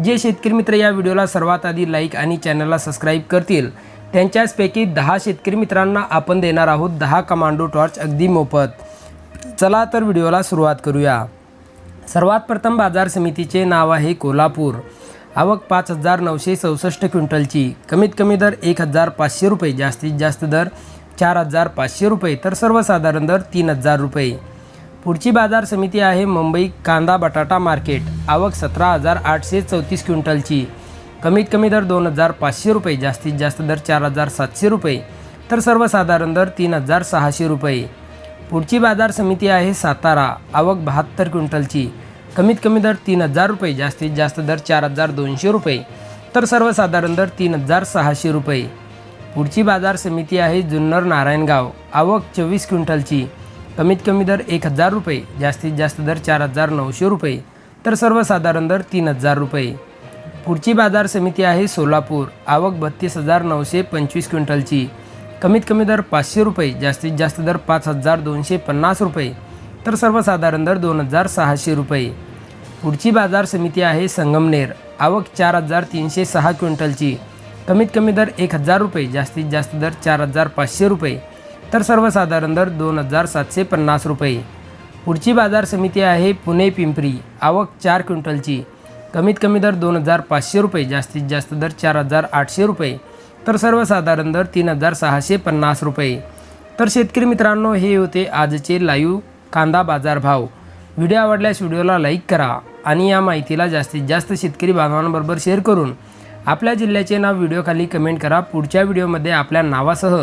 जे शेतकरी मित्र या व्हिडिओला सर्वात आधी लाईक आणि चॅनलला सबस्क्राईब करतील त्यांच्याचपैकी दहा शेतकरी मित्रांना आपण देणार आहोत दहा कमांडो टॉर्च अगदी मोफत. चला तर व्हिडिओला सुरुवात करूया. सर्वात प्रथम बाजार समितीचे नाव आहे कोल्हापूर. आवक पाच हजार नऊशे चौसष्ट क्विंटलची. कमीत कमी दर एक हजार पाचशे रुपये जास्तीत जास्त दर चार हजार पाचशे रुपये तर सर्वसाधारण दर तीन हजार रुपये. पुढची बाजार समिती आहे मुंबई कांदा बटाटा मार्केट. आवक सतरा हजार आठशे चौतीस क्विंटलची. कमीत कमी दर दोन हजार पाचशे रुपये जास्तीत जास्त दर चार हजार सातशे रुपये तर सर्वसाधारण दर तीन हजार सहाशे रुपये. पुढची बाजार समिती आहे सातारा. आवक बहात्तर क्विंटलची. कमीत कमी दर तीन हजार रुपये जास्तीत जास्त दर चार हजार दोनशे रुपये तर सर्वसाधारण दर तीन हजार सहाशे रुपये. पुढची बाजार समिती आहे जुन्नर नारायणगाव. आवक चोवीस क्विंटलची. कमीत कमी दर एक हजार रुपये जास्तीत जास्त दर चार हजार नऊशे रुपये तर सर्वसाधारण दर तीन हजार रुपये. पुढची बाजार समिती आहे सोलापूर आवक बत्तीस हजार नऊशे पंचवीस क्विंटलची. कमीत कमी दर पाचशे रुपये जास्तीत जास्त दर पाच हजार दोनशे पन्नास रुपये तर सर्वसाधारण दर दोन हजार सहाशे रुपये. पुढची बाजार समिती आहे संगमनेर आवक चार हजार तीनशे सहा क्विंटलची. कमीत कमी दर एक हजार रुपये जास्तीत जास्त दर चार हजार पाचशे रुपये तर सर्वसाधारण दर दोन हजार सातशे पन्नास रुपये. पुढची बाजार समिती आहे पुणे पिंपरी. आवक चार क्विंटलची. कमीत कमी दर दोन हजार पाचशे रुपये जास्तीत जास्त दर चार हजार आठशे रुपये. तर सर्वसाधारण दर तीन हजार सहाशे पन्नास रुपये. तर शेतकरी मित्रांनो हे होते आजचे लाईव्ह कांदा बाजारभाव. व्हिडिओ आवडल्यास व्हिडिओला लाईक करा आणि या माहितीला जास्तीत जास्त शेतकरी बांधवांबरोबर शेअर करून आपल्या जिल्ह्याचे नाव व्हिडिओखाली कमेंट करा. पुढच्या व्हिडिओमध्ये आपल्या नावासह